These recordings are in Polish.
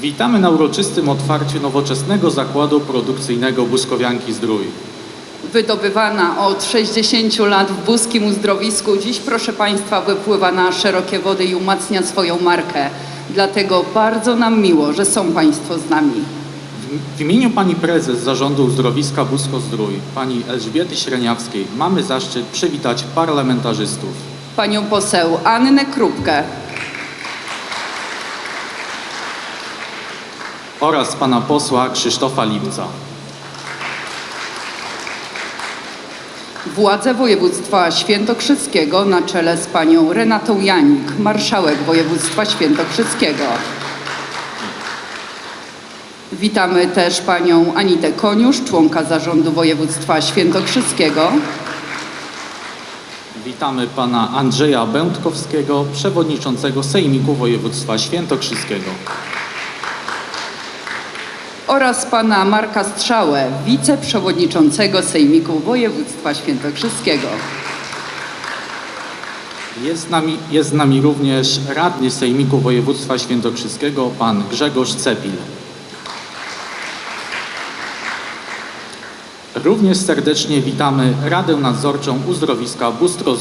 Witamy na uroczystym otwarciu nowoczesnego zakładu produkcyjnego Buskowianki Zdrój. Wydobywana od 60 lat w buskim uzdrowisku, dziś proszę Państwa wypływa na szerokie wody i umacnia swoją markę. Dlatego bardzo nam miło, że są Państwo z nami. W- imieniu pani prezes zarządu uzdrowiska Busko Zdrój, pani Elżbiety Śreniawskiej, mamy zaszczyt przywitać parlamentarzystów. Panią poseł Annę Krupkę, oraz pana posła Krzysztofa Lipca. władze województwa świętokrzyskiego na czele z panią Renatą Janik, marszałek województwa świętokrzyskiego. Witamy też panią Anitę Koniusz, członka zarządu województwa świętokrzyskiego. Witamy pana Andrzeja Będkowskiego, przewodniczącego Sejmiku Województwa Świętokrzyskiego. Oraz pana Marka Strzałę, wiceprzewodniczącego Sejmiku Województwa Świętokrzyskiego. Jest z nami, jest z nami również radny Sejmiku Województwa Świętokrzyskiego, pan Grzegorz Cepil. Również serdecznie witamy Radę Nadzorczą Uzdrowiska Bustro.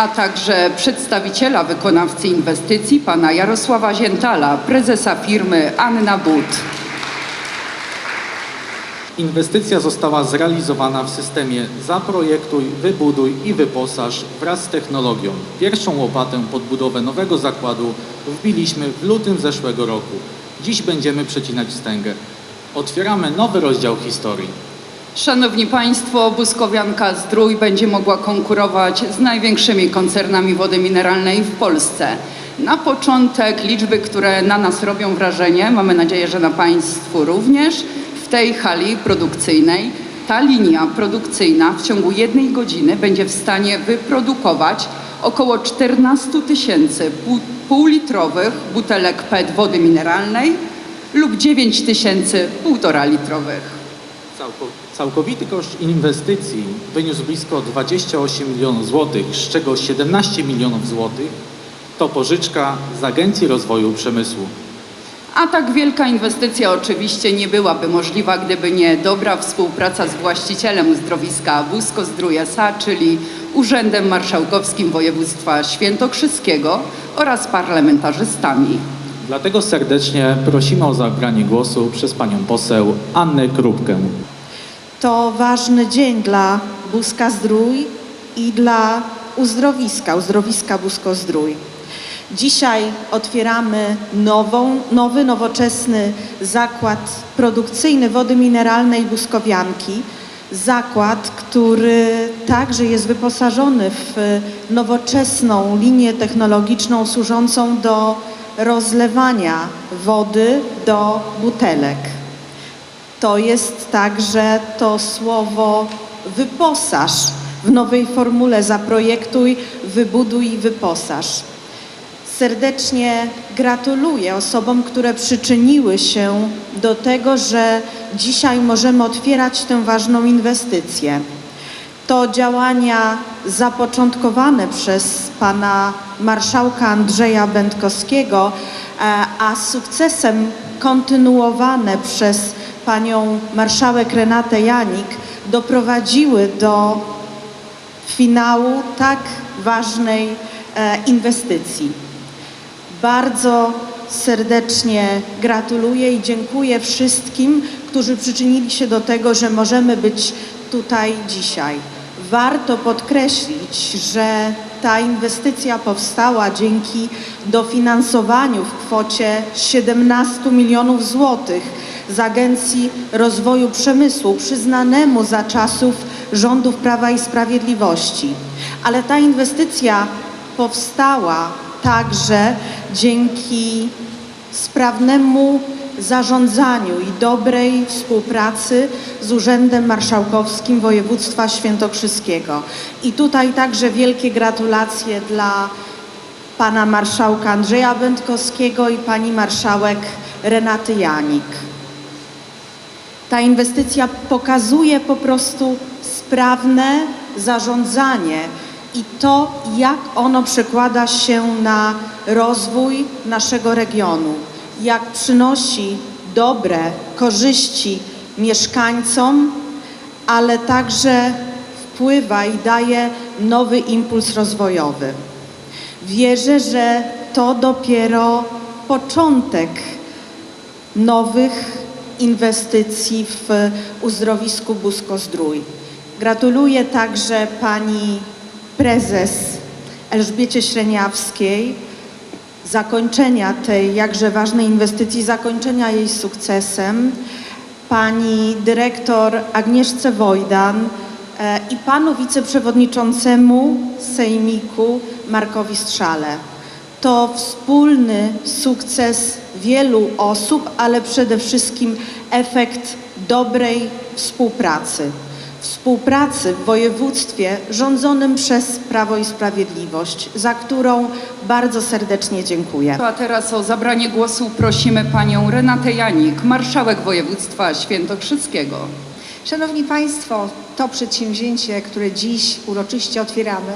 A także przedstawiciela wykonawcy inwestycji pana Jarosława Ziętala, prezesa firmy Anna But. Inwestycja została zrealizowana w systemie Zaprojektuj, Wybuduj i Wyposaż wraz z technologią. Pierwszą łopatę pod budowę nowego zakładu wbiliśmy w lutym zeszłego roku. Dziś będziemy przecinać wstęgę. Otwieramy nowy rozdział historii. Szanowni Państwo, Buskowianka Zdrój będzie mogła konkurować z największymi koncernami wody mineralnej w Polsce. Na początek liczby, które na nas robią wrażenie, mamy nadzieję, że na Państwu również. W tej hali produkcyjnej ta linia produkcyjna w ciągu jednej godziny będzie w stanie wyprodukować około 14 tysięcy pół- półlitrowych butelek PET wody mineralnej lub 9 tysięcy półtora litrowych. Całko- Całkowity koszt inwestycji wyniósł blisko 28 milionów złotych, z czego 17 milionów złotych to pożyczka z Agencji Rozwoju Przemysłu. A tak wielka inwestycja oczywiście nie byłaby możliwa, gdyby nie dobra współpraca z właścicielem uzdrowiska Busko Zdrój S.A., czyli Urzędem Marszałkowskim Województwa Świętokrzyskiego oraz parlamentarzystami. Dlatego serdecznie prosimy o zabranie głosu przez panią poseł Annę Krupkę. To ważny dzień dla Buska Zdrój i dla uzdrowiska, uzdrowiska Busko Zdrój. Dzisiaj otwieramy nową, nowy, nowoczesny zakład produkcyjny wody mineralnej Buskowianki. Zakład, który także jest wyposażony w nowoczesną linię technologiczną służącą do rozlewania wody do butelek. To jest także to słowo wyposaż w nowej formule zaprojektuj, wybuduj i wyposaż. Serdecznie gratuluję osobom, które przyczyniły się do tego, że dzisiaj możemy otwierać tę ważną inwestycję. To działania zapoczątkowane przez pana marszałka Andrzeja Będkowskiego, e, a sukcesem kontynuowane przez panią marszałek Renatę Janik doprowadziły do finału tak ważnej e, inwestycji. Bardzo serdecznie gratuluję i dziękuję wszystkim, którzy przyczynili się do tego, że możemy być tutaj dzisiaj. Warto podkreślić, że ta inwestycja powstała dzięki dofinansowaniu w kwocie 17 milionów złotych z Agencji Rozwoju Przemysłu przyznanemu za czasów rządów Prawa i Sprawiedliwości. Ale ta inwestycja powstała także dzięki sprawnemu zarządzaniu i dobrej współpracy z Urzędem Marszałkowskim Województwa Świętokrzyskiego. I tutaj także wielkie gratulacje dla pana marszałka Andrzeja Będkowskiego i pani marszałek Renaty Janik. Ta inwestycja pokazuje po prostu sprawne zarządzanie i to, jak ono przekłada się na rozwój naszego regionu, jak przynosi dobre korzyści mieszkańcom, ale także wpływa i daje nowy impuls rozwojowy. Wierzę, że to dopiero początek nowych inwestycji w uzdrowisku Busko-Zdrój. Gratuluję także pani prezes Elżbiecie Śreniawskiej zakończenia tej jakże ważnej inwestycji, zakończenia jej sukcesem, pani dyrektor Agnieszce Wojdan e, i panu wiceprzewodniczącemu Sejmiku Markowi Strzale. To wspólny sukces wielu osób, ale przede wszystkim efekt dobrej współpracy. Współpracy w województwie rządzonym przez Prawo i Sprawiedliwość, za którą bardzo serdecznie dziękuję. A teraz o zabranie głosu prosimy panią Renatę Janik, marszałek województwa świętokrzyskiego. Szanowni Państwo, to przedsięwzięcie, które dziś uroczyście otwieramy,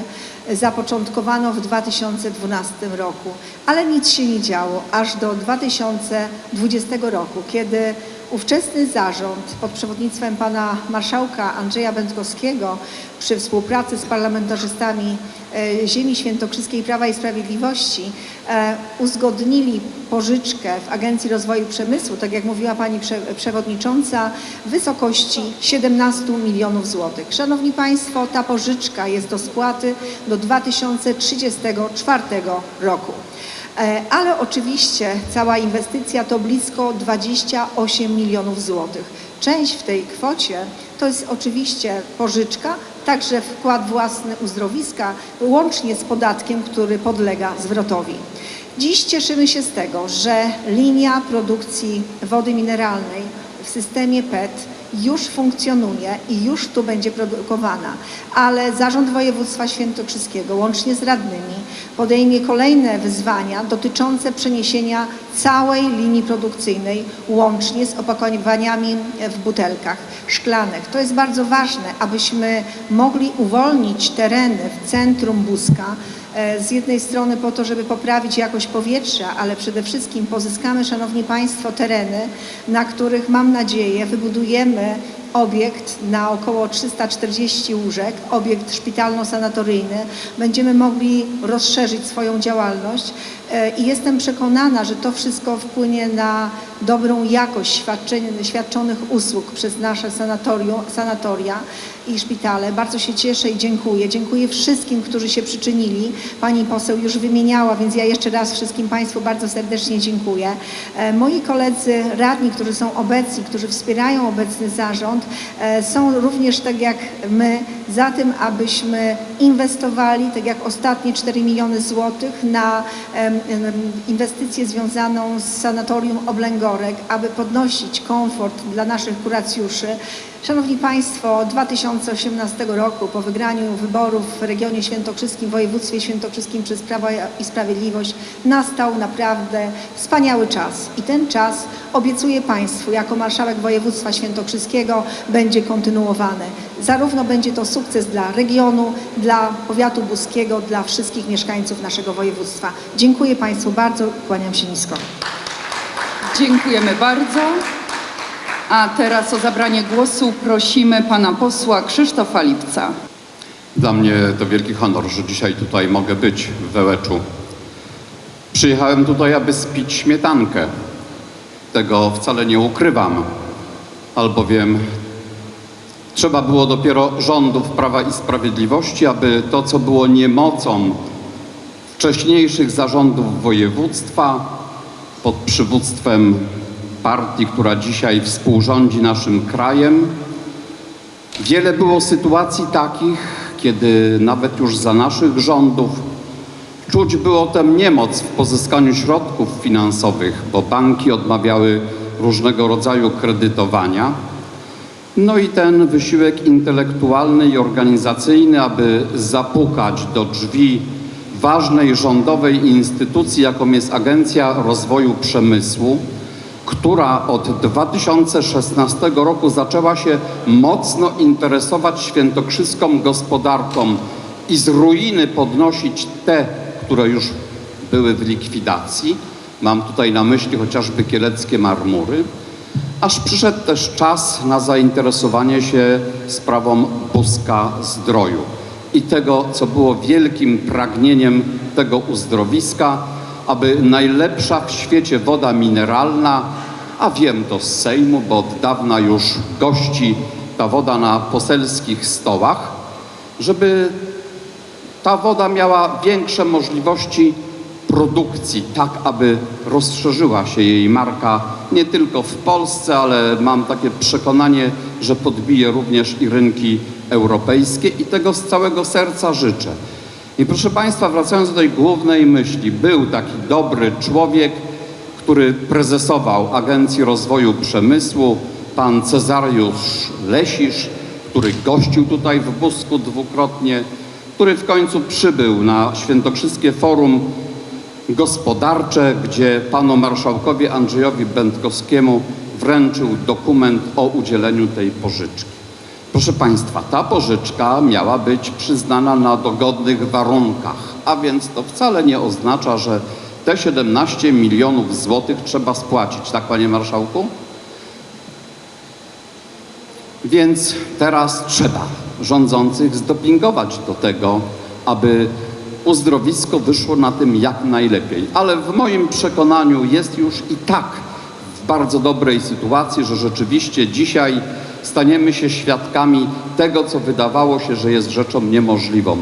zapoczątkowano w 2012 roku, ale nic się nie działo aż do 2020 roku, kiedy ówczesny zarząd pod przewodnictwem pana marszałka Andrzeja Będkowskiego przy współpracy z parlamentarzystami e, ziemi świętokrzyskiej Prawa i Sprawiedliwości e, uzgodnili pożyczkę w Agencji Rozwoju Przemysłu, tak jak mówiła pani prze, przewodnicząca, w wysokości 17 milionów złotych. Szanowni Państwo, ta pożyczka jest do spłaty do 2034 roku. E, Ale oczywiście cała inwestycja to blisko 28 milionów złotych. Część w tej kwocie to jest oczywiście pożyczka, także wkład własny uzdrowiska, łącznie z podatkiem, który podlega zwrotowi. Dziś cieszymy się z tego, że linia produkcji wody mineralnej w systemie PET już funkcjonuje i już tu będzie produkowana, ale Zarząd Województwa Świętokrzyskiego łącznie z radnymi podejmie kolejne wyzwania dotyczące przeniesienia całej linii produkcyjnej łącznie z opakowaniami w butelkach szklanych. To jest bardzo ważne, abyśmy mogli uwolnić tereny w centrum Buska z jednej strony po to, żeby poprawić jakość powietrza, ale przede wszystkim pozyskamy, Szanowni Państwo, tereny, na których mam nadzieję wybudujemy obiekt na około 340 łóżek, obiekt szpitalno-sanatoryjny. Będziemy mogli rozszerzyć swoją działalność e, i jestem przekonana, że to wszystko wpłynie na dobrą jakość świadczonych usług przez nasze sanatoria i szpitale. Bardzo się cieszę i dziękuję. Dziękuję wszystkim, którzy się przyczynili. Pani poseł już wymieniała, więc ja jeszcze raz wszystkim Państwu bardzo serdecznie dziękuję. E, Moi koledzy radni, którzy są obecni, którzy wspierają obecny zarząd, e, są również tak jak my za tym, abyśmy inwestowali, tak jak ostatnie 4 miliony złotych na inwestycję związaną z sanatorium Oblęgorek, aby podnosić komfort dla naszych kuracjuszy. Szanowni Państwo, 2018 roku po wygraniu wyborów w regionie świętokrzyskim, w województwie świętokrzyskim przez Prawo i Sprawiedliwość nastał naprawdę wspaniały czas. I ten czas obiecuję Państwu, jako marszałek województwa świętokrzyskiego będzie kontynuowany. Zarówno będzie to sukces dla regionu, dla powiatu buskiego, dla wszystkich mieszkańców naszego województwa. Dziękuję Państwu bardzo, kłaniam się nisko. Dziękujemy bardzo. A teraz o zabranie głosu prosimy pana posła Krzysztofa Lipca. Dla mnie to wielki honor, że dzisiaj tutaj mogę być w Wełeczu. Przyjechałem tutaj, aby spić śmietankę. Tego wcale nie ukrywam, albowiem trzeba było dopiero rządów Prawa i Sprawiedliwości, aby to, co było niemocą wcześniejszych zarządów województwa pod przywództwem partii, która dzisiaj współrządzi naszym krajem, Wiele było sytuacji takich, kiedy nawet już za naszych rządów czuć było tę niemoc w pozyskaniu środków finansowych, bo banki odmawiały różnego rodzaju kredytowania. No i ten wysiłek intelektualny i organizacyjny, aby zapukać do drzwi ważnej rządowej instytucji, jaką jest Agencja Rozwoju Przemysłu, która od 2016 roku zaczęła się mocno interesować świętokrzyską gospodarką i z ruiny podnosić te, które już były w likwidacji. Mam tutaj na myśli chociażby kieleckie marmury. Aż przyszedł też czas na zainteresowanie się sprawą Buska Zdroju i tego, co było wielkim pragnieniem tego uzdrowiska, aby najlepsza w świecie woda mineralna, a wiem to z Sejmu, bo od dawna już gości ta woda na poselskich stołach, żeby ta woda miała większe możliwości produkcji, tak aby rozszerzyła się jej marka nie tylko w Polsce, ale mam takie przekonanie, że podbije również i rynki europejskie i tego z całego serca życzę. I proszę Państwa, wracając do tej głównej myśli, był taki dobry człowiek, który prezesował Agencji Rozwoju Przemysłu, pan Cezariusz Lesisz, który gościł tutaj w Busku dwukrotnie, który w końcu przybył na Świętokrzyskie Forum Gospodarcze, gdzie panu marszałkowi Andrzejowi Będkowskiemu wręczył dokument o udzieleniu tej pożyczki. Proszę Państwa, ta pożyczka miała być przyznana na dogodnych warunkach, a więc to wcale nie oznacza, że te 17 milionów złotych trzeba spłacić, tak Panie Marszałku? Więc teraz trzeba rządzących zdopingować do tego, aby uzdrowisko wyszło na tym jak najlepiej. Ale w moim przekonaniu jest już i tak w bardzo dobrej sytuacji, że rzeczywiście dzisiaj staniemy się świadkami tego, co wydawało się, że jest rzeczą niemożliwą.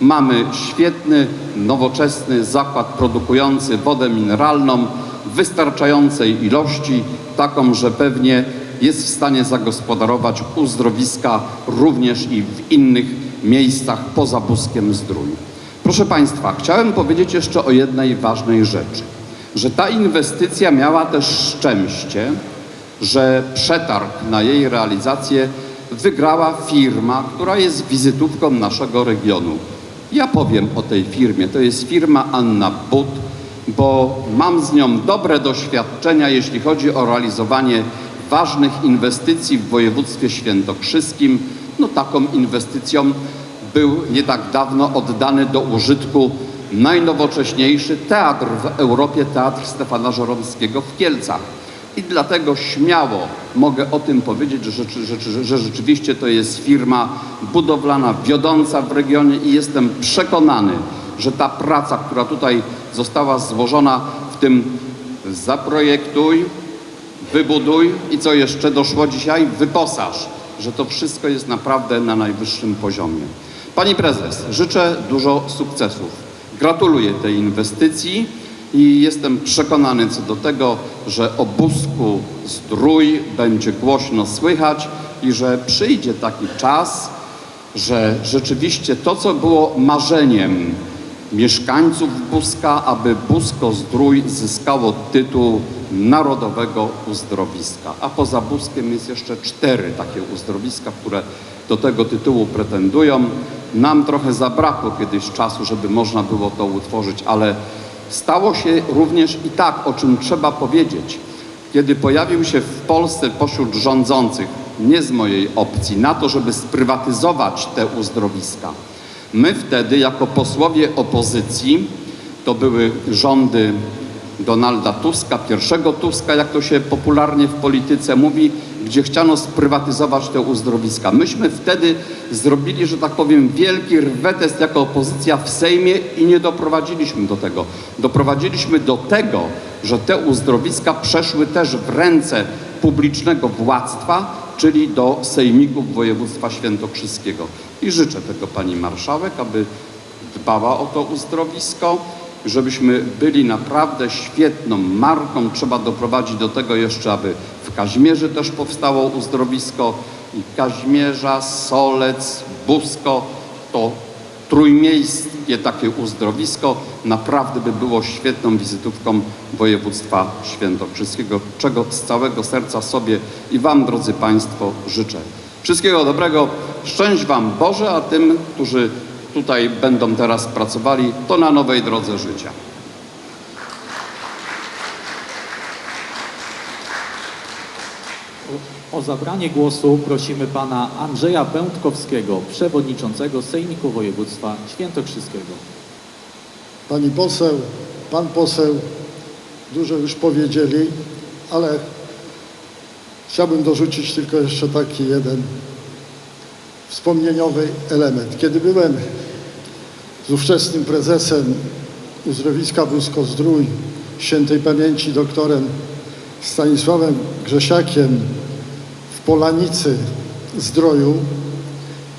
Mamy świetny, nowoczesny zakład produkujący wodę mineralną w wystarczającej ilości, taką, że pewnie jest w stanie zagospodarować uzdrowiska również i w innych miejscach poza Buskiem Zdrój. Proszę Państwa, chciałem powiedzieć jeszcze o jednej ważnej rzeczy, że ta inwestycja miała też szczęście, że przetarg na jej realizację wygrała firma, która jest wizytówką naszego regionu. Ja powiem o tej firmie. To jest firma Anna But, bo mam z nią dobre doświadczenia, jeśli chodzi o realizowanie ważnych inwestycji w województwie świętokrzyskim. No taką inwestycją był nie tak dawno oddany do użytku najnowocześniejszy teatr w Europie, Teatr Stefana Żeromskiego w Kielcach. I dlatego śmiało mogę o tym powiedzieć, że, rzeczy, że rzeczywiście to jest firma budowlana, wiodąca w regionie i jestem przekonany, że ta praca, która tutaj została złożona w tym zaprojektuj, wybuduj i co jeszcze doszło dzisiaj, wyposaż, że to wszystko jest naprawdę na najwyższym poziomie. Pani prezes, życzę dużo sukcesów. Gratuluję tej inwestycji i jestem przekonany co do tego, że o Busku Zdrój będzie głośno słychać i że przyjdzie taki czas, że rzeczywiście to, co było marzeniem mieszkańców Buska, aby Busko Zdrój zyskało tytuł Narodowego Uzdrowiska. A poza Buskiem jest jeszcze cztery takie uzdrowiska, które do tego tytułu pretendują. Nam trochę zabrakło kiedyś czasu, żeby można było to utworzyć, ale stało się również i tak, o czym trzeba powiedzieć. Kiedy pojawił się w Polsce pośród rządzących, nie z mojej opcji, na to, żeby sprywatyzować te uzdrowiska, My wtedy, jako posłowie opozycji, to były rządy Donalda Tuska, pierwszego Tuska, jak to się popularnie w polityce mówi, gdzie chciano sprywatyzować te uzdrowiska. Myśmy wtedy zrobili, że tak powiem, wielki rwetest jako opozycja w Sejmie i nie doprowadziliśmy do tego. Doprowadziliśmy do tego, że te uzdrowiska przeszły też w ręce publicznego władztwa, czyli do sejmików województwa świętokrzyskiego. I życzę tego pani marszałek, aby dbała o to uzdrowisko, żebyśmy byli naprawdę świetną marką. Trzeba doprowadzić do tego jeszcze, aby w też powstało uzdrowisko i Kaźmierza, Solec, Busko to trójmiejskie takie uzdrowisko naprawdę by było świetną wizytówką województwa świętokrzyskiego, czego z całego serca sobie i Wam, drodzy Państwo, życzę. Wszystkiego dobrego, szczęść Wam Boże, a tym, którzy tutaj będą teraz pracowali, to na nowej drodze życia. O zabranie głosu prosimy pana Andrzeja Pętkowskiego, przewodniczącego Sejmiku Województwa Świętokrzyskiego. Pani poseł, pan poseł dużo już powiedzieli, ale chciałbym dorzucić tylko jeszcze taki jeden wspomnieniowy element. Kiedy byłem z ówczesnym prezesem uzdrowiska Busko-Zdrój, świętej pamięci doktorem Stanisławem Grzesiakiem w Polanicy Zdroju,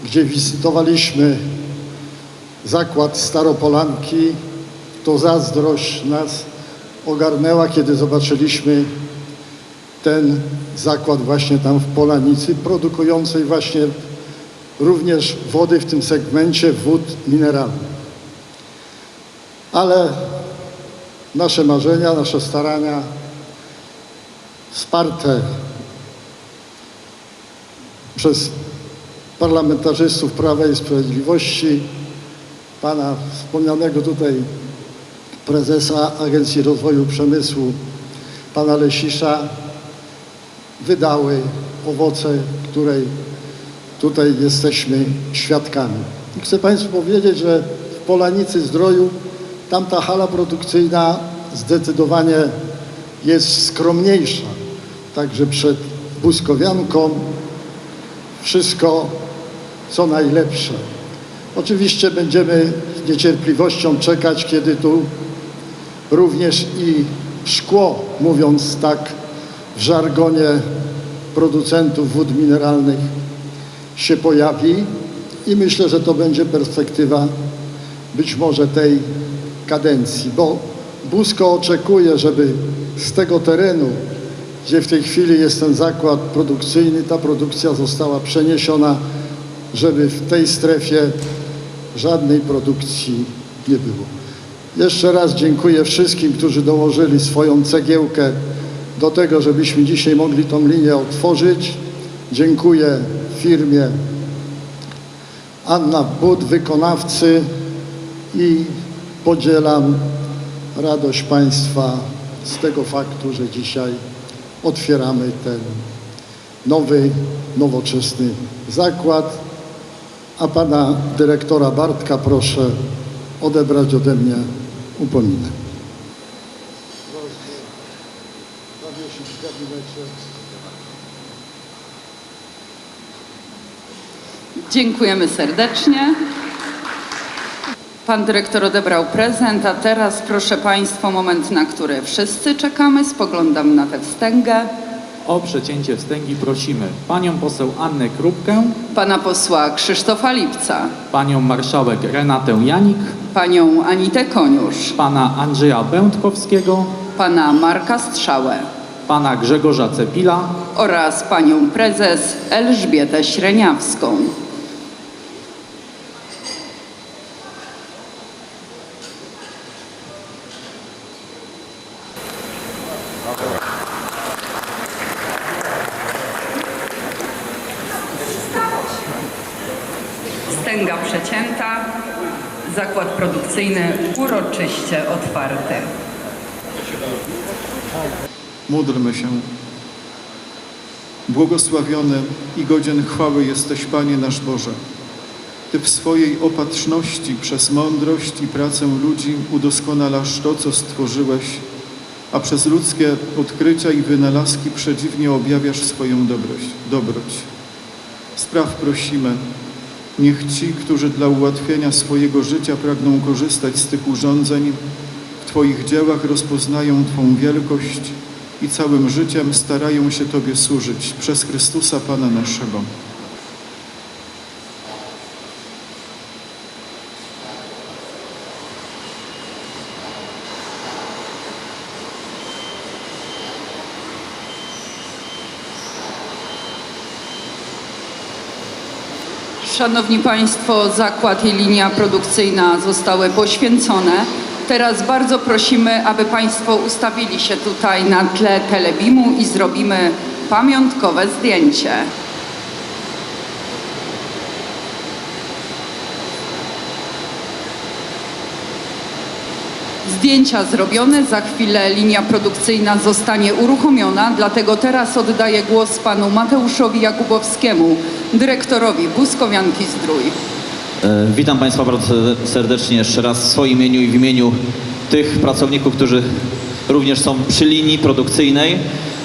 gdzie wizytowaliśmy zakład Staropolanki, to zazdrość nas ogarnęła, kiedy zobaczyliśmy ten zakład właśnie tam w Polanicy, produkującej właśnie również wody w tym segmencie wód mineralnych. Ale nasze marzenia, nasze starania wsparte przez parlamentarzystów Prawa i Sprawiedliwości, pana wspomnianego tutaj prezesa Agencji Rozwoju Przemysłu, pana Lesisza, wydały owoce, której tutaj jesteśmy świadkami. I chcę Państwu powiedzieć, że w Polanicy Zdroju tamta hala produkcyjna zdecydowanie jest skromniejsza. Także przed Buskowianką wszystko co najlepsze. Oczywiście będziemy z niecierpliwością czekać, kiedy tu również i szkło, mówiąc tak w żargonie producentów wód mineralnych, się pojawi i myślę, że to będzie perspektywa być może tej kadencji, bo Busko oczekuje, żeby z tego terenu, gdzie w tej chwili jest ten zakład produkcyjny, ta produkcja została przeniesiona, żeby w tej strefie żadnej produkcji nie było. Jeszcze raz dziękuję wszystkim, którzy dołożyli swoją cegiełkę do tego, żebyśmy dzisiaj mogli tą linię otworzyć. Dziękuję firmie Anna Bud, wykonawcy i podzielam radość Państwa z tego faktu, że dzisiaj otwieramy ten nowy, nowoczesny zakład. A pana dyrektora Bartka proszę odebrać ode mnie upominek. Dziękujemy serdecznie. Pan dyrektor odebrał prezent, a teraz proszę Państwa, moment, na który wszyscy czekamy. Spoglądam na tę wstęgę. O przecięcie wstęgi prosimy panią poseł Annę Krupkę, Pana posła Krzysztofa Lipca, panią marszałek Renatę Janik, panią Anitę Koniusz, pana Andrzeja Pętkowskiego, pana Marka Strzałę pana Grzegorza Cepila, oraz panią prezes Elżbietę Śreniawską. Produkcyjny uroczyście otwarty. Módlmy się. Błogosławiony i godzien chwały jesteś, Panie nasz Boże. Ty w swojej opatrzności przez mądrość i pracę ludzi udoskonalasz to, co stworzyłeś, a przez ludzkie odkrycia i wynalazki przedziwnie objawiasz swoją dobroć. Spraw prosimy, niech ci, którzy dla ułatwienia swojego życia pragną korzystać z tych urządzeń, w Twoich dziełach rozpoznają Twą wielkość i całym życiem starają się Tobie służyć przez Chrystusa Pana naszego. Szanowni Państwo, zakład i linia produkcyjna zostały poświęcone. Teraz bardzo prosimy, aby Państwo ustawili się tutaj na tle telebimu i zrobimy pamiątkowe zdjęcie. Zdjęcia zrobione, za chwilę linia produkcyjna zostanie uruchomiona, dlatego teraz oddaję głos panu Mateuszowi Jakubowskiemu, dyrektorowi Buskowianki Zdrój. E, Witam Państwa bardzo serdecznie jeszcze raz w swoim imieniu i w imieniu tych pracowników, którzy również są przy linii produkcyjnej.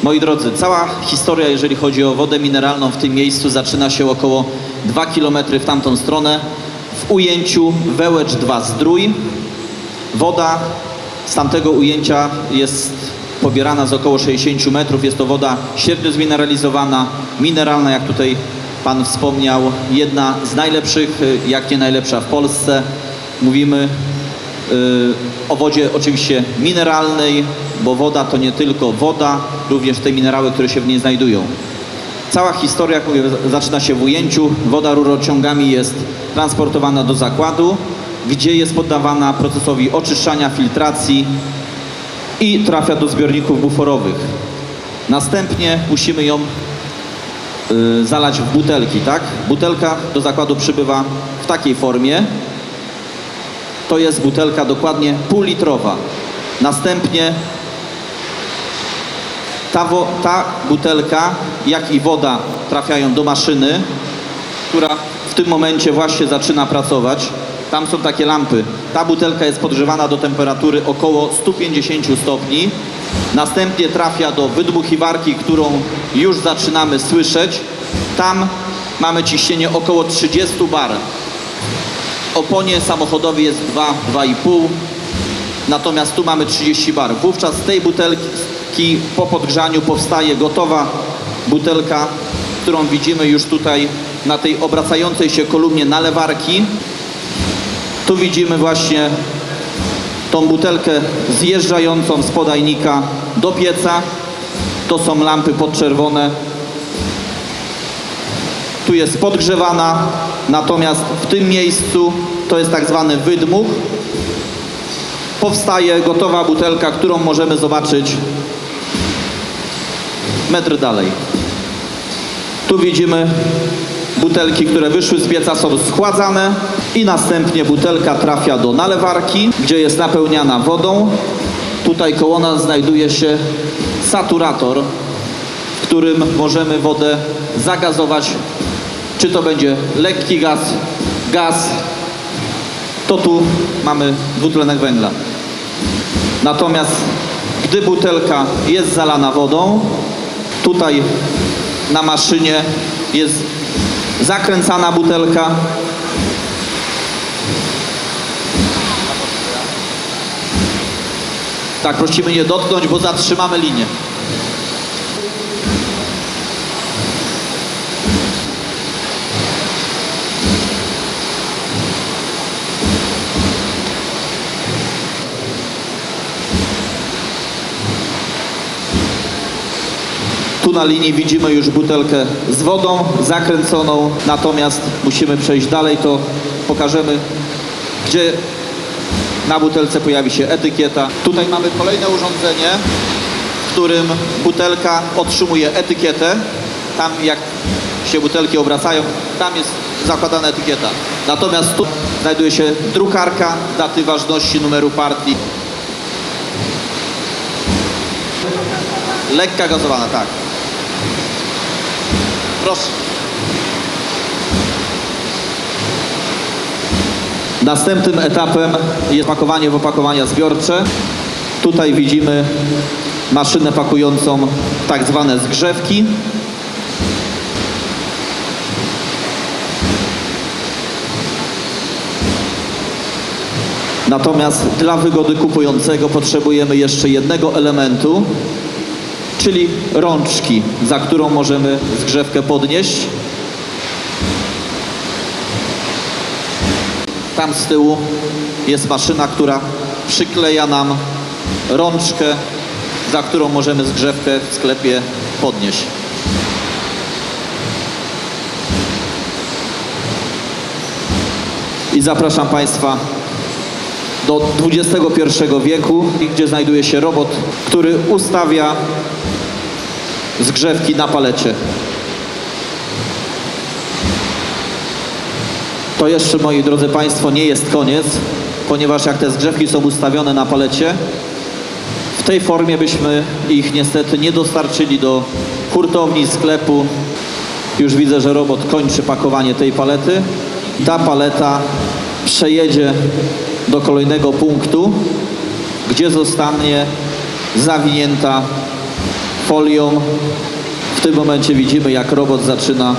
Moi drodzy, cała historia, jeżeli chodzi o wodę mineralną w tym miejscu, zaczyna się około 2 km w tamtą stronę w ujęciu Wełecz 2 Zdrój. Woda z tamtego ujęcia jest pobierana z około 60 metrów. Jest to woda średnio zmineralizowana, mineralna, jak tutaj Pan wspomniał, jedna z najlepszych, y, jak nie najlepsza w Polsce. Mówimy y, o wodzie oczywiście mineralnej, bo woda to nie tylko woda, również te minerały, które się w niej znajdują. Cała historia, jak mówię, zaczyna się w ujęciu. Woda rurociągami jest transportowana do zakładu, gdzie jest poddawana procesowi oczyszczania, filtracji i trafia do zbiorników buforowych. Następnie musimy ją zalać w butelki, tak? Butelka do zakładu przybywa w takiej formie. To jest butelka dokładnie półlitrowa. Następnie ta, ta butelka, jak i woda trafiają do maszyny, która w tym momencie właśnie zaczyna pracować. Tam są takie lampy. Ta butelka jest podgrzewana do temperatury około 150 stopni. Następnie trafia do wydmuchiwarki, którą już zaczynamy słyszeć. Tam mamy ciśnienie około 30 bar. Oponie samochodowej jest 2, 2,5. Natomiast tu mamy 30 bar. Wówczas z tej butelki po podgrzaniu powstaje gotowa butelka, którą widzimy już tutaj na tej obracającej się kolumnie nalewarki. Tu widzimy właśnie tą butelkę zjeżdżającą z podajnika do pieca. To są lampy podczerwone. Tu jest podgrzewana, natomiast w tym miejscu to jest tak zwany wydmuch. Powstaje gotowa butelka, którą możemy zobaczyć metr dalej. Tu widzimy butelki, które wyszły z pieca, są schładzane i następnie butelka trafia do nalewarki, gdzie jest napełniana wodą. Tutaj koło nas znajduje się saturator, w którym możemy wodę zagazować, czy to będzie lekki gaz, gaz, to tu mamy dwutlenek węgla. Natomiast gdy butelka jest zalana wodą, tutaj na maszynie jest zakręcana butelka. Tak, prosimy nie dotknąć, bo zatrzymamy linię. Na linii widzimy już butelkę z wodą zakręconą, natomiast musimy przejść dalej, to pokażemy, gdzie na butelce pojawi się etykieta. Tutaj mamy kolejne urządzenie, w którym butelka otrzymuje etykietę. Tam jak się butelki obracają, tam jest zakładana etykieta. Natomiast tu znajduje się drukarka, daty ważności, numeru partii. Lekka gazowana, tak. Proszę. Następnym etapem jest pakowanie w opakowania zbiorcze. Tutaj widzimy maszynę pakującą tak zwane zgrzewki. Natomiast dla wygody kupującego potrzebujemy jeszcze jednego elementu, czyli rączki, za którą możemy zgrzewkę podnieść. Tam z tyłu jest maszyna, która przykleja nam rączkę, za którą możemy zgrzewkę w sklepie podnieść. I zapraszam Państwa do XXI wieku, gdzie znajduje się robot, który ustawia zgrzewki na palecie. To jeszcze, moi drodzy Państwo, nie jest koniec, ponieważ jak te zgrzewki są ustawione na palecie, w tej formie byśmy ich niestety nie dostarczyli do hurtowni, sklepu. Już widzę, że robot kończy pakowanie tej palety. Ta paleta przejedzie do kolejnego punktu, gdzie zostanie zawinięta folią. W tym momencie widzimy, jak robot zaczyna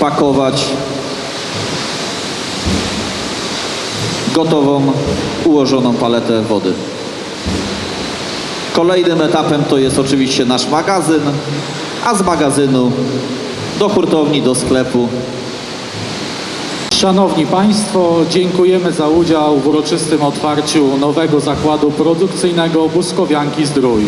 pakować gotową, ułożoną paletę wody. Kolejnym etapem to jest oczywiście nasz magazyn, a z magazynu do hurtowni, do sklepu. Szanowni Państwo, dziękujemy za udział w uroczystym otwarciu nowego zakładu produkcyjnego Buskowianki Zdrój.